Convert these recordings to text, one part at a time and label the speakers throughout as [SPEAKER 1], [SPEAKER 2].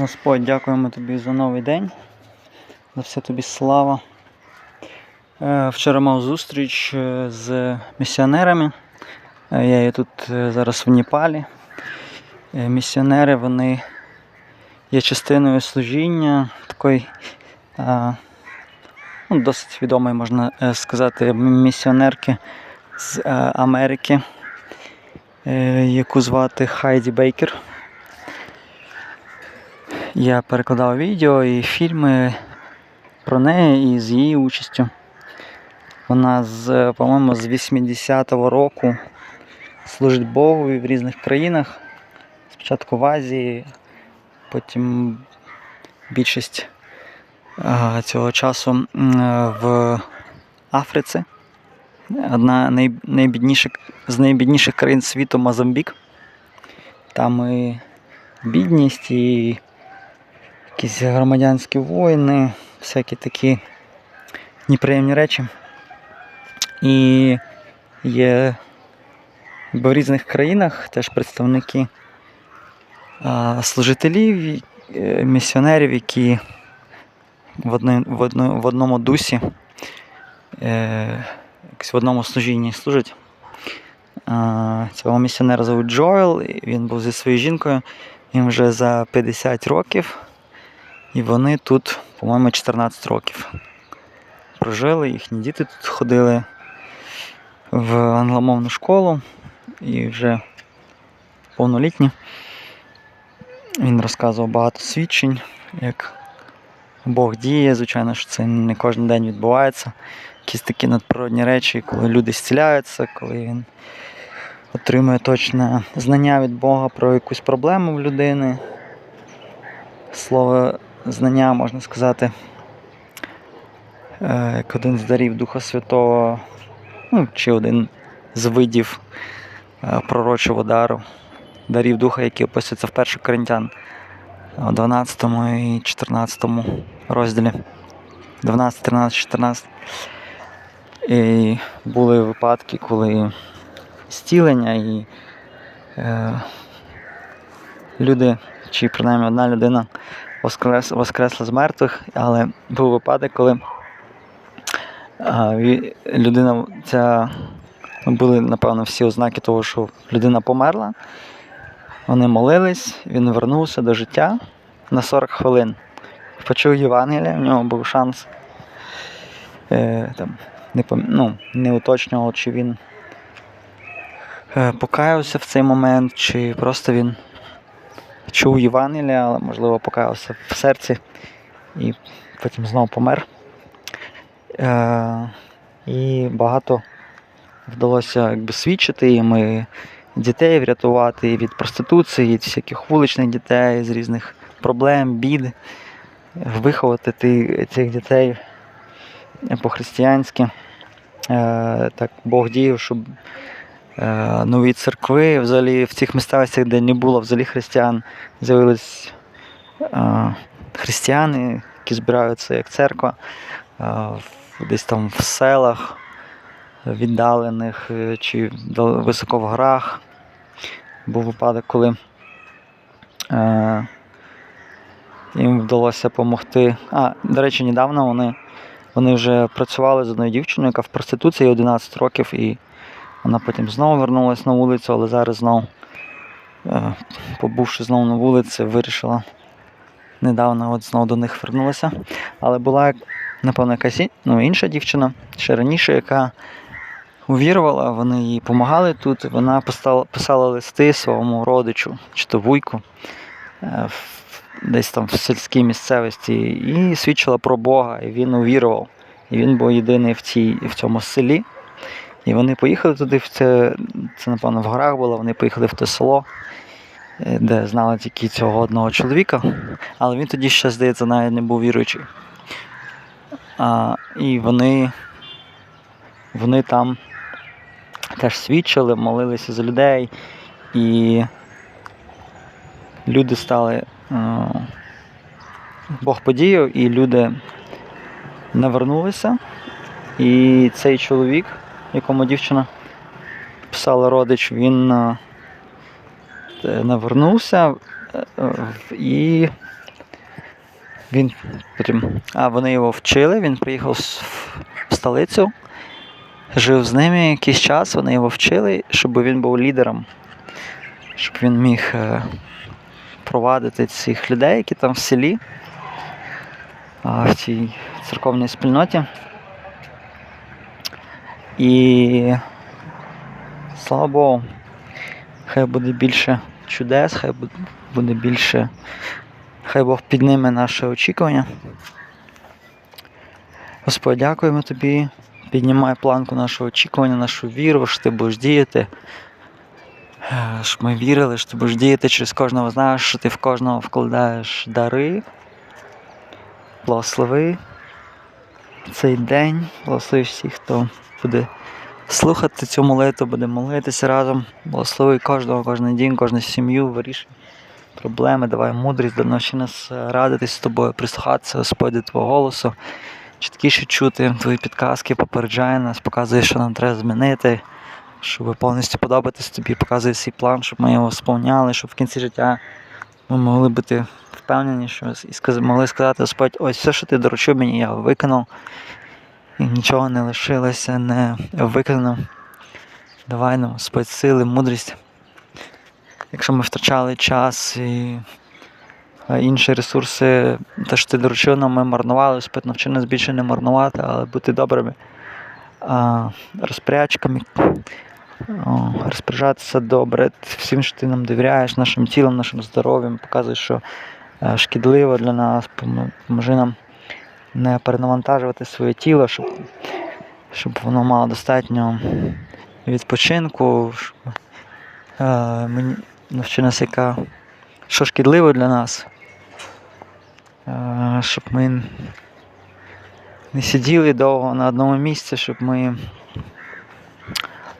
[SPEAKER 1] Господь, дякуємо тобі за новий день. За все тобі слава. Е, Вчора мав зустріч е, з місіонерами. Е, Я є тут зараз в Непалі. Е, Місіонери вони є частиною служіння такої ну, досить відомої, можна сказати, місіонерки з Америки, яку звати Хайді Бейкер. Я перекладав відео і фільми про неї і з її участю. Вона з, по-моєму, з 80-го року служить Богу в різних країнах. Спочатку в Азії, потім більшість цього часу в Африці. Одна з найбідніших країн світу Мозамбік. Там і бідність, і якісь громадянські воїни, всякі такі неприємні речі. І є в різних країнах теж представники служителів, е, місіонерів, які в, одни, в, одно, в одному дусі, е, в одному служінні служать. Цього місіонера звуть Джоел, він був зі своєю жінкою, їм вже за 50 років. І вони тут, по-моєму, 14 років прожили, їхні діти тут ходили в англомовну школу і вже повнолітні. Він розказував багато свідчень, як Бог діє, звичайно, що це не кожен день відбувається. Якісь такі надприродні речі, коли люди зціляються, коли він отримує точне знання від Бога про якусь проблему в людини. Слово знання, можна сказати, е, як один з дарів Духа Святого, ну, чи один з видів е, пророчого дару, дарів Духа, які описуються в 1 Коринтян, у 12 і 14 розділі. 12, 13, 14. І були випадки, коли зцілення і е, люди, чи принаймні одна людина воскрес, воскресла з мертвих, але був випадок, коли а, людина ця ну, були, напевно, всі ознаки того, що людина померла. Вони молились, він вернувся до життя на 40 хвилин. Почув Євангелія, в нього був шанс. Е, там, не, ну, не уточнював, чи він е, покаявся в цей момент, чи просто він чув Євангелія, але можливо покаявся в серці і потім знову помер. Е, і багато вдалося якби, свідчити і дітей врятувати від проституції, від всяких вуличних дітей з різних проблем, бід, виховати цих дітей по-християнськи. Е, так Бог діяв, щоб нові церкви взагалі в цих місцевостях, де не було взагалі християн, з'явились е, християни, які збираються як церква, е, десь там в селах віддалених е, чи високо в горах. Був випадок, коли е, їм вдалося допомогти. А, до речі, недавно вони, вони вже працювали з одною дівчиною, яка в проституції 11 років, і вона потім знову вернулася на вулицю, але зараз знову, е, побувши знову на вулиці, вирішила недавно от знову до них вернулася. Але була, напевно, якась ну, інша дівчина, ще раніше, яка увірувала, вони їй допомагали тут. Вона писала, писала листи своєму родичу, чи то вуйку, е, десь там в сільській місцевості, і свідчила про Бога, і він увірував. І він був єдиний в, цій, в цьому селі. І вони поїхали туди, в це, це, напевно, в горах було, вони поїхали в те село, е, де знали тільки цього одного чоловіка. Але він тоді ще, здається, навіть не був віруючий. А, і вони, вони там теж свідчили, молилися за людей, і люди стали. е, Бог подіяв, і люди навернулися. І цей чоловік, якому дівчина писала родич, він е, е, навернувся е, і Він потім. А вони його вчили, він приїхав в столицю, жив з ними якийсь час, вони його вчили, щоб він був лідером, щоб він міг провадити цих людей, які там в селі, в цій церковній спільноті. І слава Богу, хай буде більше чудес, хай буде більше, хай Бог підніме наше очікування. Господь, дякуємо тобі. Піднімай планку нашого очікування, нашу віру, що ти будеш діяти. Щоб ми вірили, що ти будеш діяти через кожного з нас, що ти в кожного вкладаєш дари. Благослови цей день, благослови всіх, хто буде слухати цю молитву, буде молитися разом. Благослови кожного, кожен день, кожну сім'ю, вирішуй проблеми, давай мудрість, доноші нас радитись з тобою, прислухатися, Господь, до Твого голосу, чіткіше чути твої підказки, попереджає нас, показує, що нам треба змінити, щоб повністю подобатись тобі, показує свій план, щоб ми його сповняли, щоб в кінці життя ми могли бути впевнені, що і могли сказати, Господь, ось все, що ти доручив мені, я виконав. Нічого не лишилося, не виконано. Давай нам, Господь, сили, мудрість. Якщо ми втрачали час і е, інші ресурси, те, що ти доручив нам, ми марнували, Господь, навчи нас більше не марнувати, але бути добрими а, розпорядчиками, розпоряджатися добре всім, що ти нам довіряєш, нашим тілом, нашим здоров'ям, показуєш, що е, шкідливо для нас, Помо- поможи нам не перенавантажувати своє тіло, щоб, щоб воно мало достатньо відпочинку. Щоб, е, мені навчи нас, яка, що шкідливо для нас, е, щоб ми не сиділи довго на одному місці, щоб ми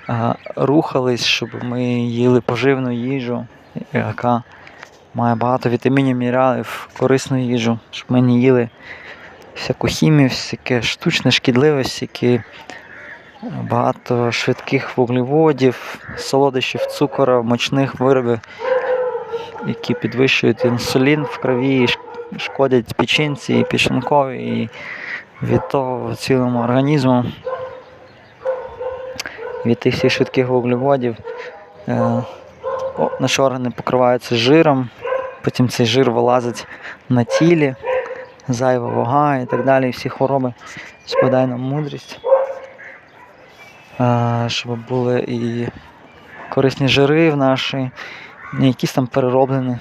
[SPEAKER 1] е, рухались, щоб ми їли поживну їжу, яка має багато вітамінів, мінералів, корисну їжу, щоб ми не їли всяку хімію, всяке штучне, шкідливе, всякі багато швидких вуглеводів, солодощів, цукору, мочних виробів, які підвищують інсулін в крові, шкодять печінці і печінкові, і від того цілому організму. Від тих всіх швидких вуглеводів е, наші органи покриваються жиром, потім цей жир вилазить на тілі, зайва вага і так далі, і всі хвороби. Сподай нам мудрість, щоб були і корисні жири в наші, не якісь там перероблені,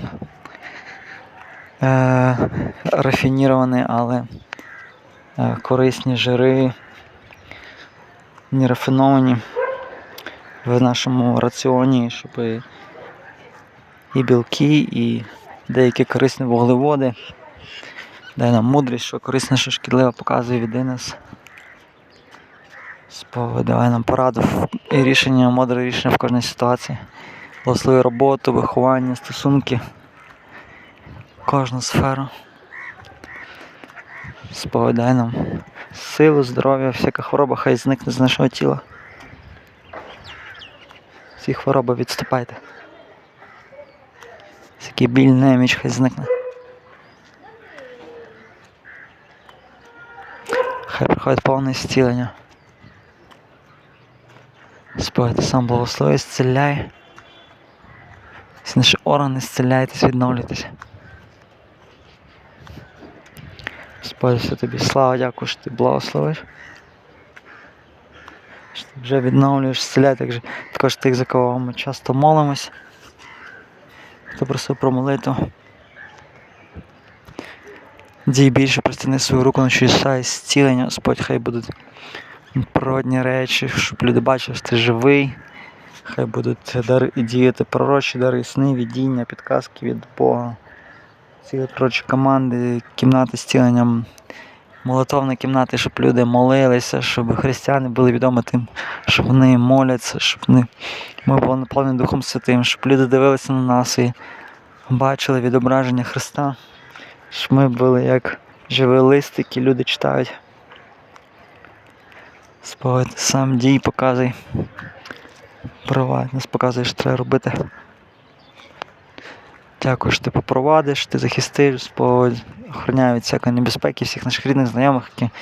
[SPEAKER 1] е, рафініровані, але е, корисні жири, не рафіновані в нашому раціоні, щоб і білки, і деякі корисні вуглеводи. Дай нам мудрість, що корисне, що шкідливе, показує від. Спови, давай нам пораду і рішення, мудре рішення в кожній ситуації. Благослови роботу, виховання, стосунки, кожну сферу. Сповідай нам силу, здоров'я, всяка хвороба хай зникне з нашого тіла. Всі хвороби відступайте. Всякий біль, неміч хай зникне. Хай приходить повне зцілення. Ти сам благослови, зціляй. Наші органи зціляйтесь, відновлюйтесь. Все тобі слава, дякую, що ти благословиш. Що ти вже відновлюєш, зціляй також, також тих, за кого ми часто молимось. Хто просив про молитву. Дій більше простяни свою руку на чудеса і зцілення, Господь, хай будуть природні речі, щоб люди бачили, що ти живий. Хай будуть дари, діяти пророчі дари, сни, видіння, підказки від Бога. Ці пророчі команди, кімнати з ціленням, молитовні кімнати, щоб люди молилися, щоб християни були відомі тим, що вони моляться, щоб вони, ми були наповнені Духом Святим, щоб люди дивилися на нас і бачили відображення Христа, щоб ми були як живий лист, який люди читають. Сповідь, сам дій показуй. Провадь нас показує, що треба робити. Дякую, що ти попровадиш, ти захистиш, Господь, охороняй від всякої небезпеки, всіх наших рідних, знайомих, які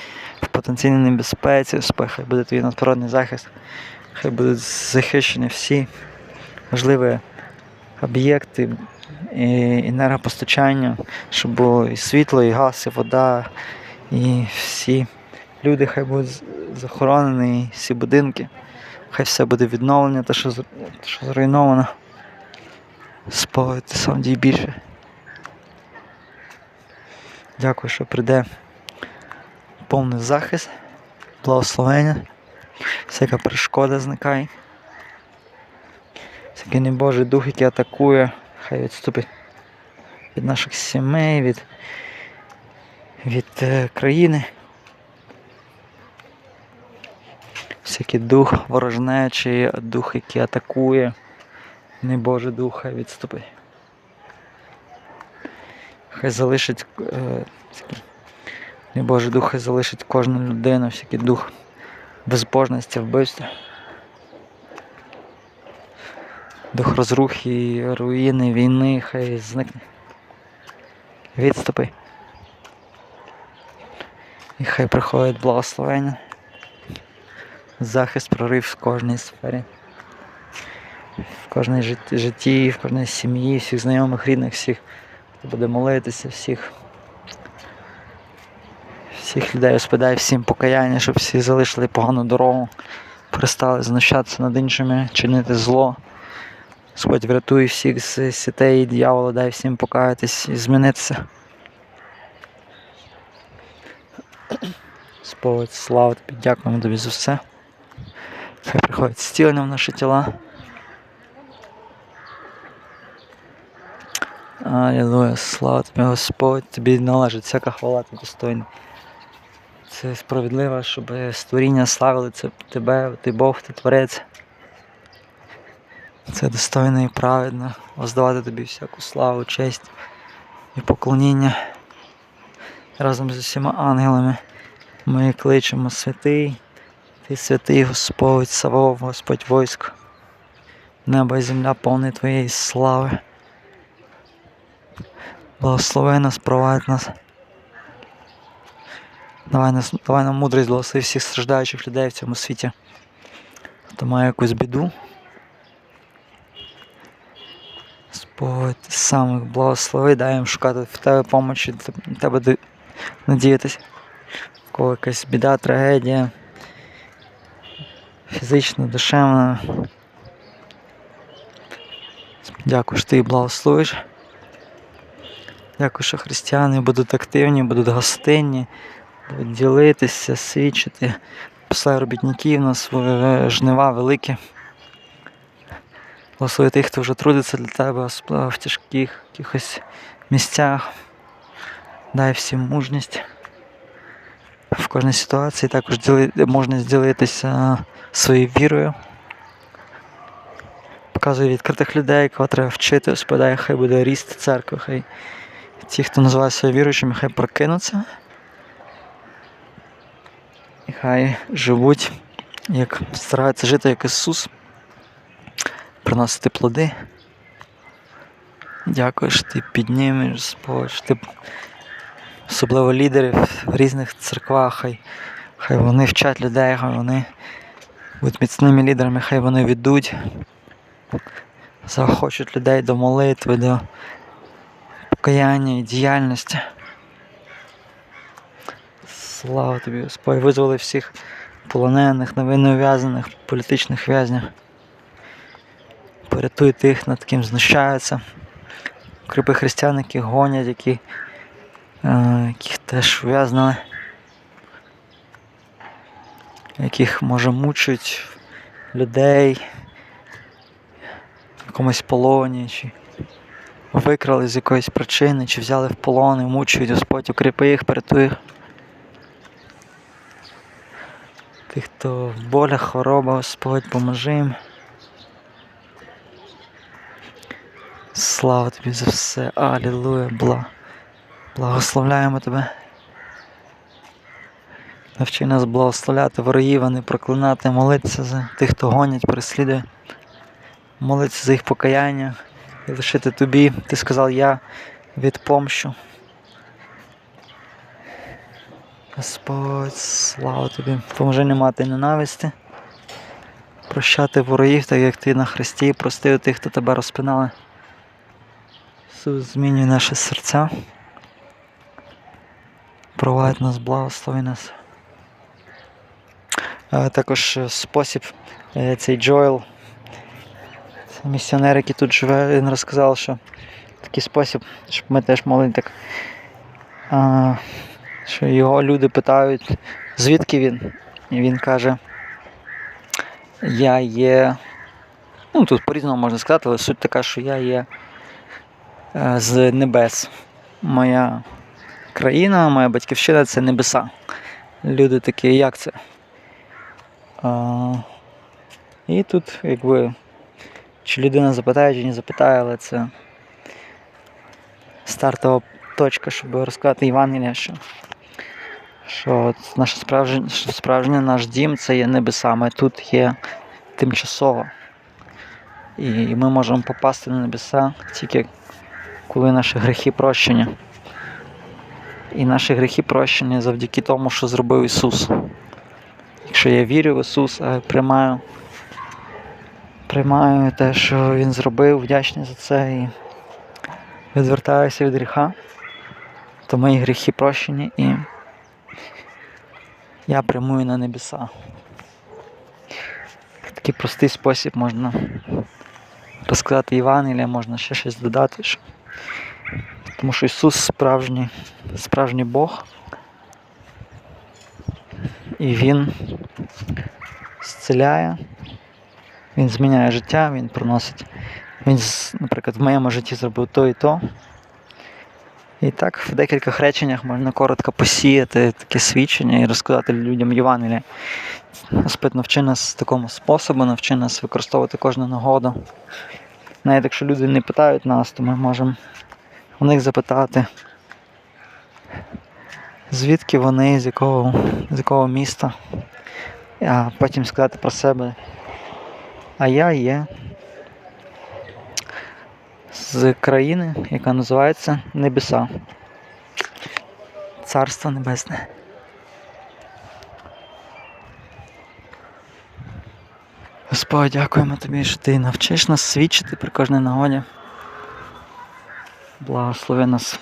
[SPEAKER 1] в потенційній небезпеці, Господь, хай буде твій надприродний захист, хай будуть захищені всі важливі об'єкти і енергопостачання, щоб було і світло, і газ, і вода, і всі люди хай будуть захоронені, і всі будинки. Хай все буде відновлено, те, що, що зруйновано. Сам дій більше. Дякую, що прийде повний захист, благословення, всяка перешкода зникає. Всякий небожий дух, який атакує, хай відступить від наших сімей, від, від е, країни. Всякий дух ворожнечий, дух, який атакує, небожий дух, хай відступить. Хай залишить е, всякий дух, хай залишить кожну людину, всякий дух безбожності, вбивства. Дух розрухи, руїни, війни, хай зникне. Відступи. І хай приходить благословення. Захист, прорив в кожній сфері. В кожній житті, в кожній сім'ї, всіх знайомих, рідних, всіх, хто буде молитися, всіх. Всіх людей розпадай всім покаяння, щоб всі залишили погану дорогу, перестали знущатися над іншими, чинити зло. Господь врятуй всіх з сітей дьявола, дай всім покаятись і змінитися. Господь, слава тобі, дякуємо тобі за все. Хай приходить зцілення в наші тіла. Алілуя, слава тобі, Господь, тобі належить всяка хвала, ти достойний. Це справедливо, щоб створіння славили це тебе, ти Бог, ти Творець. Це достойно і праведно воздавати тобі всяку славу, честь і поклоніння. Разом з усіма ангелами ми кличемо святий, ти святий Господь, Савов, Господь войск. Небо і земля повні твоєї слави. Благослови нас, провадь нас. Давай, нас, давай нам мудрість благослови всіх страждаючих людей в цьому світі. Хто має якусь біду. Господь, ти їх благослови, дай їм шукати в тебе помочі, на тебе надіятися. В кого якась біда, трагедія, фізична, душевна. Дякую, що ти благословиш. Дякую, що християни будуть активні, будуть гостинні, будуть ділитися, свідчити. Посилай робітників на свої жнива великі. Благослови тих, хто вже трудиться для тебе Господи, в тяжких якихось місцях. Дай всім мужність. В кожній ситуації також діли, можна ділитися своєю вірою. Показує відкритих людей, кого треба вчити, Господи, хай буде ріст церкви, хай ті, хто називає себе віруючими, хай прокинуться. І хай живуть, як стараються жити як Ісус, приносити плоди. Дякую, що ти піднімеш, Господь, ти особливо лідерів в різних церквах, хай, хай вони вчать людей, хай вони будуть міцними лідерами, хай вони ведуть, захочуть людей до молитви, до покаяння і діяльності. Слава тобі, Господь, визволи всіх полонених, невинно ув'язаних, політичних в'язнів. Порятуй тих, над ким знущаються. Укріпи християн, які гонять, які, е, яких теж ув'язнили, яких може мучать людей в якомусь полоні, чи викрали з якоїсь причини, чи взяли в полон і мучають, Господь, укріпи їх, порятуй їх. Тих, хто в болях, хвороба, Господь, поможи їм. Слава тобі за все. Алілуя, бла. Благословляємо тебе. Навчи нас благословляти ворогів, а не проклинати, молитися за тих, хто гонять, переслідує. Молитися за їх покаяння, і лишити тобі. Ти сказав, я відпомщу. Господь, слава тобі, поможи не мати ненависти, прощати ворогів, так як ти на Христі простив тих, хто тебе розпинали. Ісус, змінюй наші серця. Провадь нас, благослови нас. Також е, спосіб е, цей Джоел, місіонер, який тут живе, він розказав, що такий спосіб, щоб ми теж могли так. Що його люди питають, звідки він? І він каже, я є. Ну, тут по-різному можна сказати, але суть така, що я є з небес. Моя країна, моя батьківщина це небеса. Люди такі, як це? А, і тут, якби, чи людина запитає, чи не запитає, але це стартова точка, щоб розказати Євангелія, що, що наше справжнє, справжнє наш дім це є небеса. Ми тут є тимчасово. І ми можемо попасти на небеса тільки коли наші гріхи прощені. І наші гріхи прощені завдяки тому, що зробив Ісус. Якщо я вірю в Ісуса, приймаю, приймаю те, що Він зробив, вдячний за це і відвертаюся від гріха, то мої гріхи прощені і я прямую на небеса. Такий простий спосіб можна розказати Євангелія, можна ще щось додати. Тому що Ісус справжній, справжній Бог. І Він зціляє, Він зміняє життя, Він приносить. Він, наприклад, в моєму житті зробив то і то. І так в декількох реченнях можна коротко посіяти таке свідчення і розказати людям Євангелія. Господь навчи нас такому способу, навчи нас використовувати кожну нагоду. Навіть якщо люди не питають нас, то ми можемо у них запитати, звідки вони, з якого, з якого міста, а потім сказати про себе. А я є з країни, яка називається Небеса. Царство Небесне. Господь, дякуємо тобі, що ти навчиш нас свідчити при кожній нагоді. Благослови нас.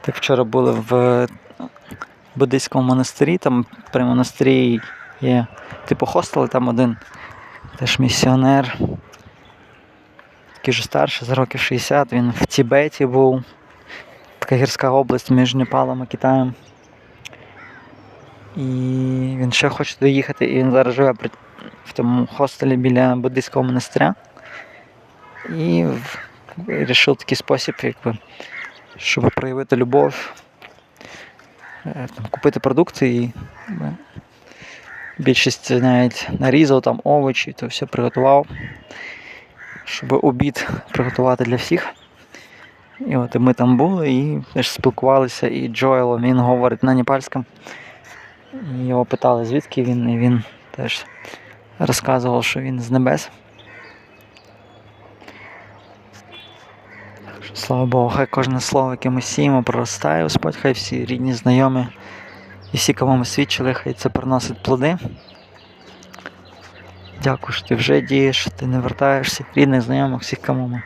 [SPEAKER 1] Так вчора були в буддийському монастирі, там при монастирі є типу хостел, там один теж місіонер, такий вже старший, за років 60, він в Тібеті був. Така гірська область між Непалом і Китаєм. І він ще хоче доїхати, і він зараз живе при- в тому хостелі біля буддийського монастиря. І вирішив такий спосіб, якби, щоб проявити любов, е, там, купити продукти і якби, більшість навіть нарізав там овочі, то все приготував, щоб обід приготувати для всіх. І от і ми там були і теж спілкувалися, і Джоел, він говорить на непальському. Його питали, звідки він, і він теж розказував, що він з небес. Слава Богу, хай кожне слово, яке ми сіємо, проростає, Господь, хай всі рідні, знайомі і всі, кому ми свідчили, хай це приносить плоди. Дякую, що ти вже дієш, ти не вертаєшся рідних, знайомих, всіх, кому ми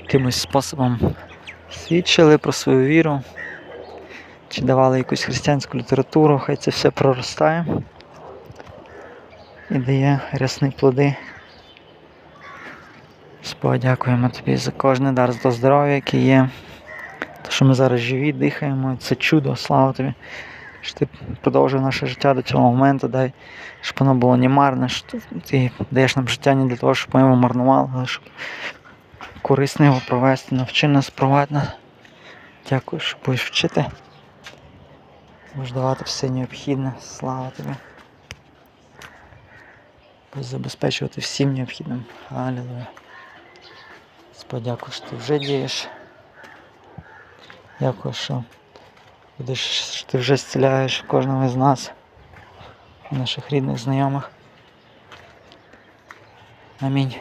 [SPEAKER 1] якимось способом свідчили про свою віру, чи давали якусь християнську літературу, хай це все проростає і дає рясні плоди. Господь, дякуємо тобі за кожний дар за здоров'я, який є. Те, що ми зараз живі, дихаємо, це чудо, слава тобі. Що ти продовжив наше життя до цього моменту, дай, щоб воно було не марне, що ти даєш нам життя не для того, щоб ми його марнували, але щоб корисно його провести, навчи нас, провадь нас. Дякую, що будеш вчити. Будеш давати все необхідне. Слава тобі. Забезпечувати всім необхідним. Алілуя. Господь, дякую, що ти вже дієш. Дякую, що будеш, ти вже зціляєш кожного з нас, наших рідних, знайомих. Амінь.